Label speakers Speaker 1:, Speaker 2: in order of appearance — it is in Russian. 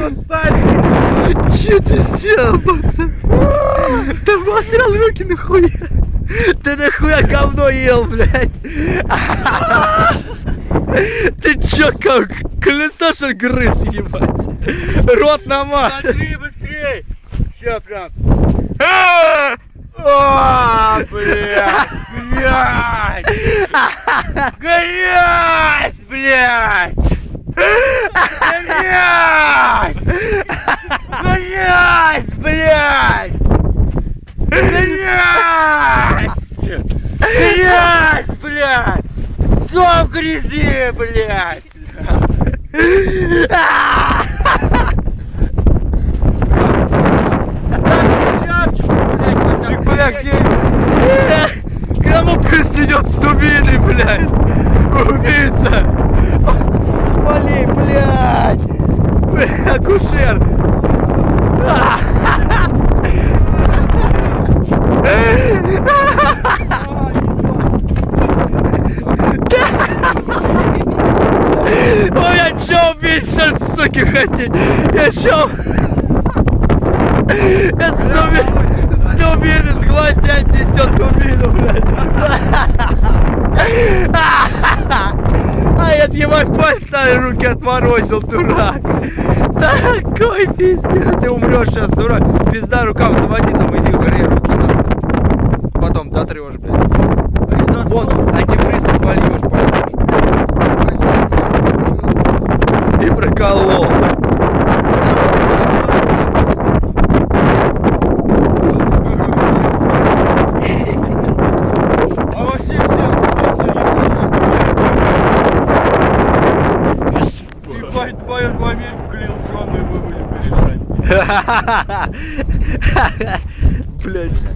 Speaker 1: Че ты сделал, пацан? Ты посрал руки нахуя? Ты нахуя говно ел, блядь? Ты чё, как колесо, что грыз, ебать? Рот намаз.
Speaker 2: Смотри быстрей! Сейчас прям.
Speaker 1: А!
Speaker 2: О, блядь! Блядь! Грязь, блядь! Грязь! Грязь, блядь! Грязь! Грязь, блядь! Все в грязи, блядь! Тряпочку, блядь.
Speaker 1: Кому присидет с дубиной, блядь? Акушер! Ой, я чё убийца, суки, хотеть? Я чё? Это с дубины, с гвоздя несет дубину, блядь. Его пальца руки отморозил, дурак. Такой пиздец. Ты умрешь сейчас, дурак. Пизда рукав заводи, там иди в горе руки. Потом дотрешь, блядь. Вон,
Speaker 2: Ебать, твою фамилию клеил, что мы были решать.
Speaker 1: Блять.